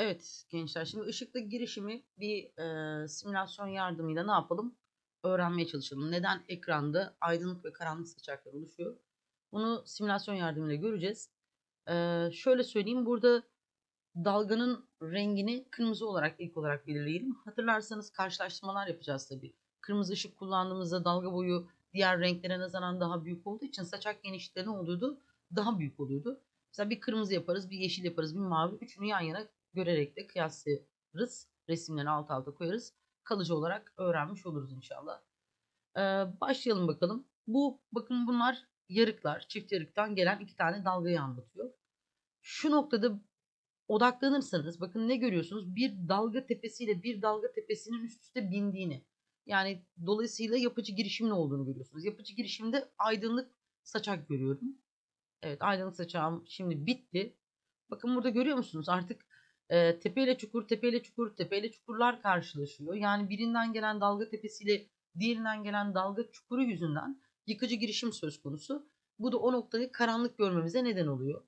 Evet gençler şimdi ışıkta girişimi bir e, simülasyon yardımıyla ne yapalım? Öğrenmeye çalışalım. Neden ekranda aydınlık ve karanlık saçaklar oluşuyor? Bunu simülasyon yardımıyla göreceğiz. E, şöyle söyleyeyim burada dalganın rengini kırmızı olarak ilk olarak belirleyelim. Hatırlarsanız karşılaştırmalar yapacağız tabii. Kırmızı ışık kullandığımızda dalga boyu diğer renklere nazaran daha büyük olduğu için saçak genişlikleri ne oluyordu? Daha büyük oluyordu. Mesela bir kırmızı yaparız, bir yeşil yaparız, bir mavi. Üçünü yan yana görerek de kıyaslarız. Resimleri alt alta koyarız. Kalıcı olarak öğrenmiş oluruz inşallah. Ee, başlayalım bakalım. Bu bakın bunlar yarıklar. Çift yarıktan gelen iki tane dalgayı anlatıyor. Şu noktada odaklanırsanız bakın ne görüyorsunuz? Bir dalga tepesiyle bir dalga tepesinin üst üste bindiğini. Yani dolayısıyla yapıcı girişimin olduğunu görüyorsunuz. Yapıcı girişimde aydınlık saçak görüyorum. Evet aydınlık saçağım şimdi bitti. Bakın burada görüyor musunuz? Artık e, tepeyle çukur, tepeyle çukur, tepeyle çukurlar karşılaşıyor. Yani birinden gelen dalga tepesiyle diğerinden gelen dalga çukuru yüzünden yıkıcı girişim söz konusu. Bu da o noktayı karanlık görmemize neden oluyor.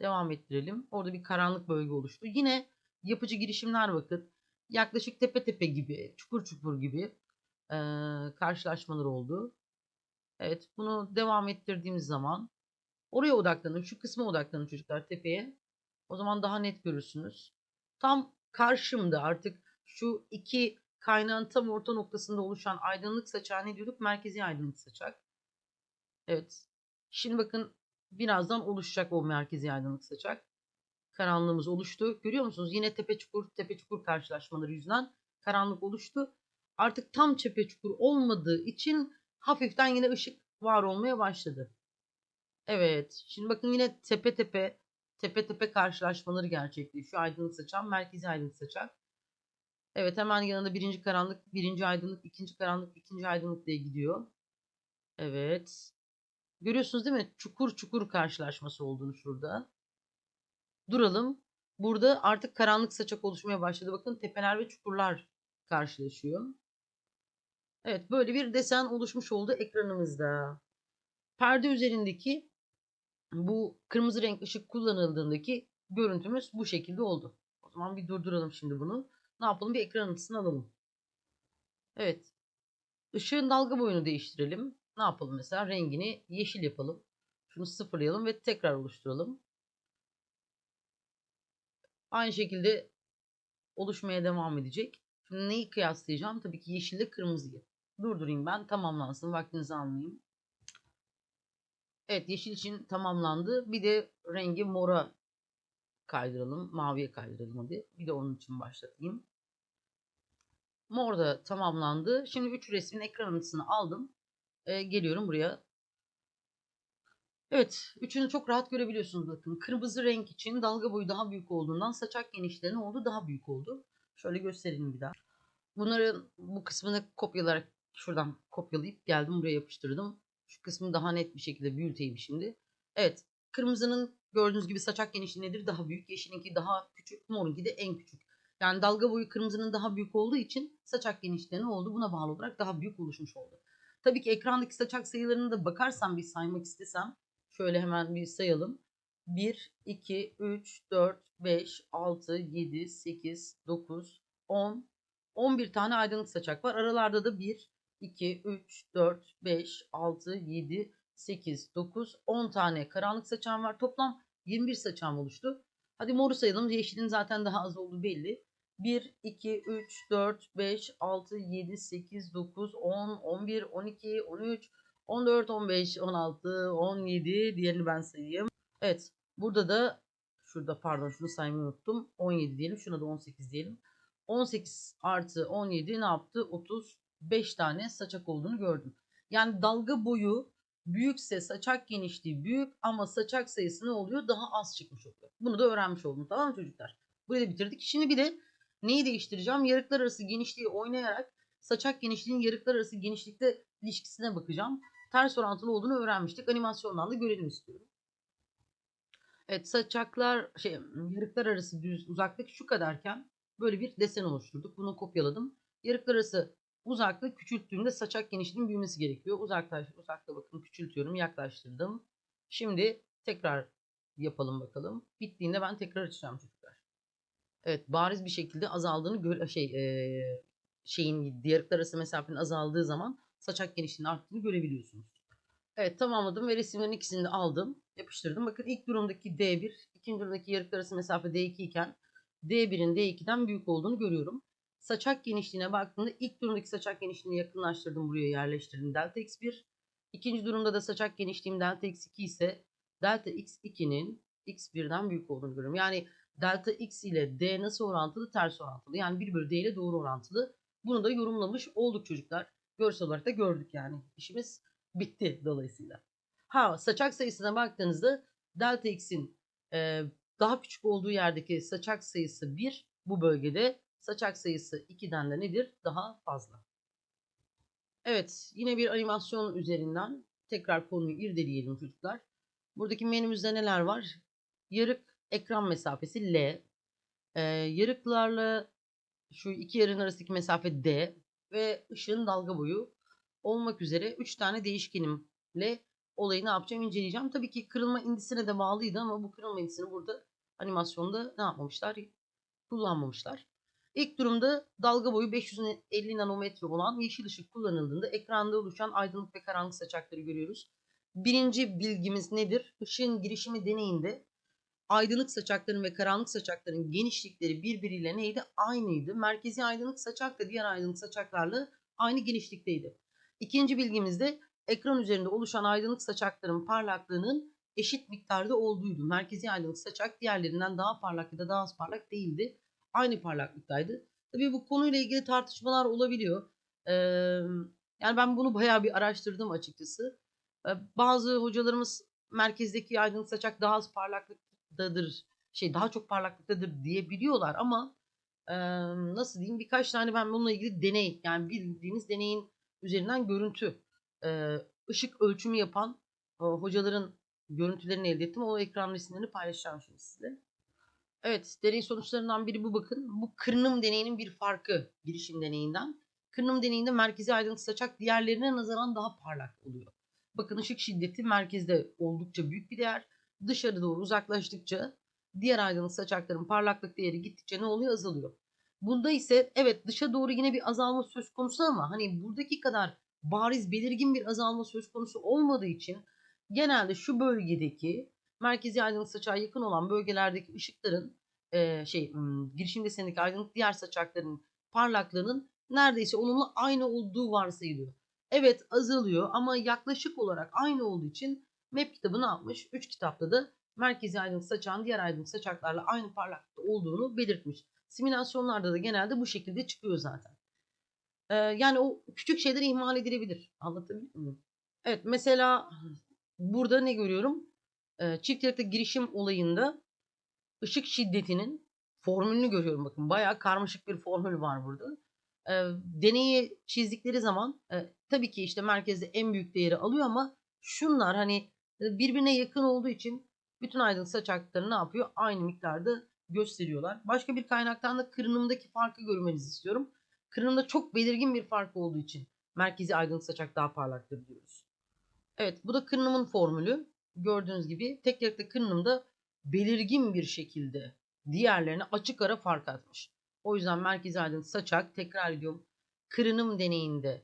Devam ettirelim. Orada bir karanlık bölge oluştu. Yine yapıcı girişimler bakın. Yaklaşık tepe tepe gibi, çukur çukur gibi e, karşılaşmalar oldu. Evet bunu devam ettirdiğimiz zaman oraya odaklanın. Şu kısma odaklanın çocuklar tepeye. O zaman daha net görürsünüz. Tam karşımda artık şu iki kaynağın tam orta noktasında oluşan aydınlık saçağı ne diyorduk? Merkezi aydınlık saçak. Evet. Şimdi bakın birazdan oluşacak o merkezi aydınlık saçak. Karanlığımız oluştu. Görüyor musunuz? Yine tepe çukur tepe çukur karşılaşmaları yüzünden karanlık oluştu. Artık tam tepe çukur olmadığı için hafiften yine ışık var olmaya başladı. Evet. Şimdi bakın yine tepe tepe tepe tepe karşılaşmaları gerçekleşiyor. Aydınlık saçan, merkezi aydınlık saçak. Evet hemen yanında birinci karanlık, birinci aydınlık, ikinci karanlık, ikinci aydınlık diye gidiyor. Evet. Görüyorsunuz değil mi? Çukur çukur karşılaşması olduğunu şurada. Duralım. Burada artık karanlık saçak oluşmaya başladı. Bakın tepeler ve çukurlar karşılaşıyor. Evet böyle bir desen oluşmuş oldu ekranımızda. Perde üzerindeki bu kırmızı renk ışık kullanıldığındaki görüntümüz bu şekilde oldu. O zaman bir durduralım şimdi bunu. Ne yapalım? Bir ekran ısısını alalım. Evet. Işığın dalga boyunu değiştirelim. Ne yapalım mesela? Rengini yeşil yapalım. Şunu sıfırlayalım ve tekrar oluşturalım. Aynı şekilde oluşmaya devam edecek. Şimdi neyi kıyaslayacağım? Tabii ki yeşille kırmızıyı. Durdurayım ben. Tamamlansın. Vaktinizi almayayım. Evet yeşil için tamamlandı. Bir de rengi mora kaydıralım. Maviye kaydıralım hadi. Bir de onun için başlatayım. Mor da tamamlandı. Şimdi 3 resmin ekranını aldım. Ee, geliyorum buraya. Evet. Üçünü çok rahat görebiliyorsunuz bakın. Kırmızı renk için dalga boyu daha büyük olduğundan saçak genişliği ne oldu? Daha büyük oldu. Şöyle gösterelim bir daha. Bunların bu kısmını kopyalarak şuradan kopyalayıp geldim buraya yapıştırdım. Şu kısmı daha net bir şekilde büyüteyim şimdi. Evet. Kırmızının gördüğünüz gibi saçak genişliği nedir? Daha büyük. Yeşilinki daha küçük. Morunki de en küçük. Yani dalga boyu kırmızının daha büyük olduğu için saçak genişliği ne oldu? Buna bağlı olarak daha büyük oluşmuş oldu. Tabii ki ekrandaki saçak sayılarını da bakarsam bir saymak istesem şöyle hemen bir sayalım. 1, 2, 3, 4, 5, 6, 7, 8, 9, 10, 11 tane aydınlık saçak var. Aralarda da 1, 2, 3, 4, 5, 6, 7, 8, 9, 10 tane karanlık saçağım var. Toplam 21 saçağım oluştu. Hadi moru sayalım. Yeşilin zaten daha az olduğu belli. 1, 2, 3, 4, 5, 6, 7, 8, 9, 10, 11, 12, 13, 14, 15, 16, 17 diğerini ben sayayım. Evet burada da şurada pardon şunu saymayı unuttum. 17 diyelim şuna da 18 diyelim. 18 artı 17 ne yaptı? 35 tane saçak olduğunu gördüm. Yani dalga boyu büyükse saçak genişliği büyük ama saçak sayısı ne oluyor? Daha az çıkmış oluyor. Bunu da öğrenmiş oldum tamam mı çocuklar? Burayı da bitirdik. Şimdi bir de neyi değiştireceğim? Yarıklar arası genişliği oynayarak saçak genişliğinin yarıklar arası genişlikte ilişkisine bakacağım. Ters orantılı olduğunu öğrenmiştik. Animasyondan da görelim istiyorum. Evet saçaklar şey yarıklar arası düz uzaklık şu kadarken böyle bir desen oluşturduk. Bunu kopyaladım. Yarıklar arası uzaklık küçülttüğümde saçak genişliğinin büyümesi gerekiyor. Uzaklaş, uzakta bakın küçültüyorum, yaklaştırdım. Şimdi tekrar yapalım bakalım. Bittiğinde ben tekrar açacağım çocuklar. Evet, bariz bir şekilde azaldığını gör şey, eee, şeyin diyarıklar arası mesafenin azaldığı zaman saçak genişliğinin arttığını görebiliyorsunuz. Evet, tamamladım ve resimlerin ikisini de aldım, yapıştırdım. Bakın ilk durumdaki D1, ikinci durumdaki yarıklar arası mesafe D2 iken D1'in D2'den büyük olduğunu görüyorum. Saçak genişliğine baktığımda ilk durumdaki saçak genişliğini yakınlaştırdım, buraya yerleştirdim. Delta x1. İkinci durumda da saçak genişliğim delta x2 ise delta x2'nin x1'den büyük olduğunu görüyorum. Yani delta x ile d nasıl orantılı? Ters orantılı. Yani 1 bölü d ile doğru orantılı. Bunu da yorumlamış olduk çocuklar. Görsel olarak da gördük yani. İşimiz bitti dolayısıyla. Ha saçak sayısına baktığınızda delta x'in e, daha küçük olduğu yerdeki saçak sayısı 1 bu bölgede saçak sayısı 2'den de nedir? Daha fazla. Evet yine bir animasyon üzerinden tekrar konuyu irdeleyelim çocuklar. Buradaki menümüzde neler var? Yarık ekran mesafesi L. Ee, yarıklarla şu iki yarın arasındaki mesafe D ve ışığın dalga boyu olmak üzere 3 tane değişkenimle olayı ne yapacağım inceleyeceğim. Tabii ki kırılma indisine de bağlıydı ama bu kırılma indisini burada animasyonda ne yapmamışlar? Kullanmamışlar. İlk durumda dalga boyu 550 nanometre olan yeşil ışık kullanıldığında ekranda oluşan aydınlık ve karanlık saçakları görüyoruz. Birinci bilgimiz nedir? Işığın girişimi deneyinde aydınlık saçakların ve karanlık saçakların genişlikleri birbiriyle neydi? Aynıydı. Merkezi aydınlık saçak da diğer aydınlık saçaklarla aynı genişlikteydi. İkinci bilgimizde ekran üzerinde oluşan aydınlık saçakların parlaklığının eşit miktarda olduğuydu. Merkezi aydınlık saçak diğerlerinden daha parlak ya da daha az parlak değildi. Aynı parlaklıktaydı. Tabii bu konuyla ilgili tartışmalar olabiliyor. Yani ben bunu bayağı bir araştırdım açıkçası. Bazı hocalarımız merkezdeki aydınlık saçak daha az parlaklıktadır, şey daha çok parlaklıktadır diyebiliyorlar ama nasıl diyeyim birkaç tane ben bununla ilgili deney yani bildiğiniz deneyin üzerinden görüntü ışık ölçümü yapan hocaların görüntülerini elde ettim. O ekran resimlerini paylaşacağım şimdi size. Evet, deney sonuçlarından biri bu bakın. Bu kırınım deneyinin bir farkı girişim deneyinden. Kırınım deneyinde merkezi aydınlık saçak diğerlerine nazaran daha parlak oluyor. Bakın ışık şiddeti merkezde oldukça büyük bir değer. Dışarı doğru uzaklaştıkça diğer aydınlık saçakların parlaklık değeri gittikçe ne oluyor? Azalıyor. Bunda ise evet dışa doğru yine bir azalma söz konusu ama hani buradaki kadar bariz belirgin bir azalma söz konusu olmadığı için genelde şu bölgedeki merkezi aydınlık saçağa yakın olan bölgelerdeki ışıkların e, şey girişim desenindeki aydınlık diğer saçakların parlaklığının neredeyse onunla aynı olduğu varsayılıyor. Evet azalıyor ama yaklaşık olarak aynı olduğu için MEP kitabı ne yapmış? 3 kitapta da merkezi aydınlık saçağın diğer aydınlık saçaklarla aynı parlaklıkta olduğunu belirtmiş. Simülasyonlarda da genelde bu şekilde çıkıyor zaten. Ee, yani o küçük şeyler ihmal edilebilir. Anlatabildim mi? Evet mesela burada ne görüyorum? Ee, çift girişim olayında ışık şiddetinin formülünü görüyorum. Bakın bayağı karmaşık bir formül var burada. E, deneyi çizdikleri zaman e, tabii ki işte merkezde en büyük değeri alıyor ama şunlar hani birbirine yakın olduğu için bütün aydınlık saçakları ne yapıyor? Aynı miktarda gösteriyorlar. Başka bir kaynaktan da kırınımdaki farkı görmenizi istiyorum. Kırınımda çok belirgin bir fark olduğu için merkezi aydınlık saçak daha parlaktır diyoruz. Evet bu da kırınımın formülü. Gördüğünüz gibi tek yarıkta kırınımda belirgin bir şekilde diğerlerine açık ara fark atmış. O yüzden merkezi aydınlık saçak tekrar ediyorum kırınım deneyinde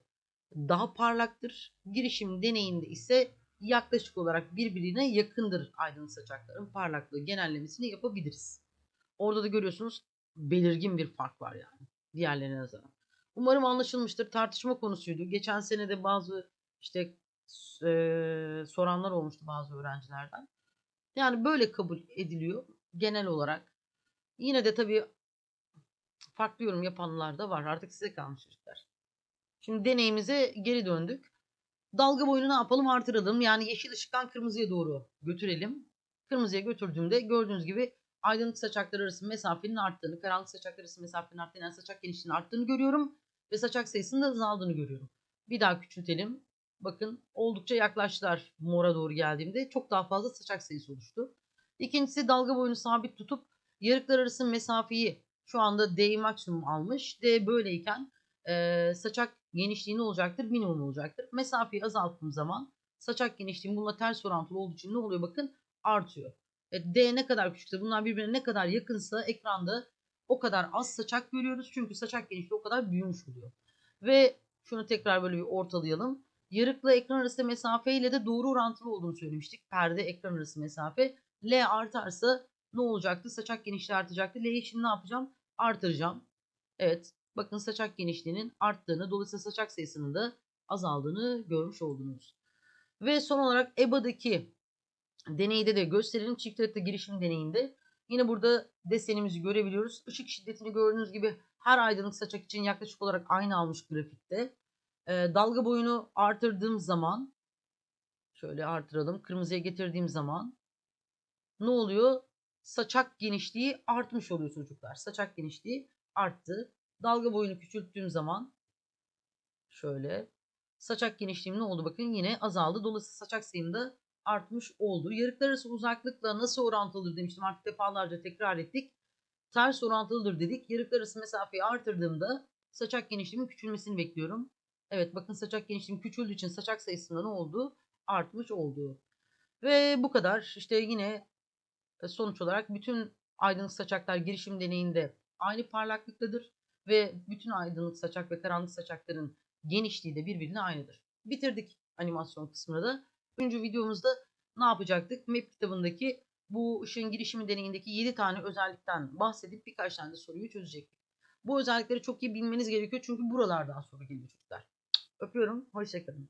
daha parlaktır. Girişim deneyinde ise yaklaşık olarak birbirine yakındır aydınlık saçakların parlaklığı genellemesini yapabiliriz. Orada da görüyorsunuz belirgin bir fark var yani diğerlerine nazaran. Umarım anlaşılmıştır. Tartışma konusuydu. Geçen sene de bazı işte e, soranlar olmuştu bazı öğrencilerden. Yani böyle kabul ediliyor genel olarak. Yine de tabii farklı yorum yapanlar da var. Artık size kalmış çocuklar. Şimdi deneyimize geri döndük. Dalga boyunu ne yapalım artıralım. Yani yeşil ışıktan kırmızıya doğru götürelim. Kırmızıya götürdüğümde gördüğünüz gibi aydınlık saçaklar arası mesafenin arttığını, karanlık saçaklar arası mesafenin arttığını, yani saçak genişliğinin arttığını görüyorum. Ve saçak sayısının da azaldığını görüyorum. Bir daha küçültelim. Bakın oldukça yaklaştılar mora doğru geldiğimde. Çok daha fazla saçak sayısı oluştu. İkincisi dalga boyunu sabit tutup yarıklar arası mesafeyi şu anda D maksimum almış. D böyleyken e, saçak genişliği ne olacaktır? Minimum olacaktır. Mesafeyi azalttığım zaman saçak genişliğim bununla ters orantılı olduğu için ne oluyor? Bakın artıyor. E, D ne kadar küçükse bunlar birbirine ne kadar yakınsa ekranda o kadar az saçak görüyoruz. Çünkü saçak genişliği o kadar büyümüş oluyor. Ve şunu tekrar böyle bir ortalayalım. Yarıkla ekran arası mesafe ile de doğru orantılı olduğunu söylemiştik. Perde ekran arası mesafe. L artarsa ne olacaktı? Saçak genişliği artacaktı. L'yi şimdi ne yapacağım? Artıracağım. Evet. Bakın saçak genişliğinin arttığını, dolayısıyla saçak sayısının da azaldığını görmüş oldunuz. Ve son olarak EBA'daki deneyde de gösterelim. Çift harita girişim deneyinde. Yine burada desenimizi görebiliyoruz. Işık şiddetini gördüğünüz gibi her aydınlık saçak için yaklaşık olarak aynı almış grafikte. Ee, dalga boyunu artırdığım zaman şöyle artıralım. Kırmızıya getirdiğim zaman ne oluyor? Saçak genişliği artmış oluyor çocuklar. Saçak genişliği arttı. Dalga boyunu küçülttüğüm zaman şöyle saçak genişliğim ne oldu bakın yine azaldı. Dolayısıyla saçak sayım da artmış oldu. Yarıklar arası uzaklıkla nasıl orantılıdır demiştim artık defalarca tekrar ettik. Ters orantılıdır dedik. Yarıklar arası mesafeyi artırdığımda saçak genişliğimin küçülmesini bekliyorum. Evet bakın saçak genişliğim küçüldüğü için saçak sayısında ne oldu? Artmış oldu. Ve bu kadar. İşte yine e, sonuç olarak bütün aydınlık saçaklar girişim deneyinde aynı parlaklıktadır. Ve bütün aydınlık saçak ve karanlık saçakların genişliği de birbirine aynıdır. Bitirdik animasyon kısmını da. Üçüncü videomuzda ne yapacaktık? Map kitabındaki bu ışığın girişimi deneyindeki 7 tane özellikten bahsedip birkaç tane de soruyu çözecektik. Bu özellikleri çok iyi bilmeniz gerekiyor çünkü buralardan soru geliyor çocuklar. Öpüyorum. Hoşçakalın.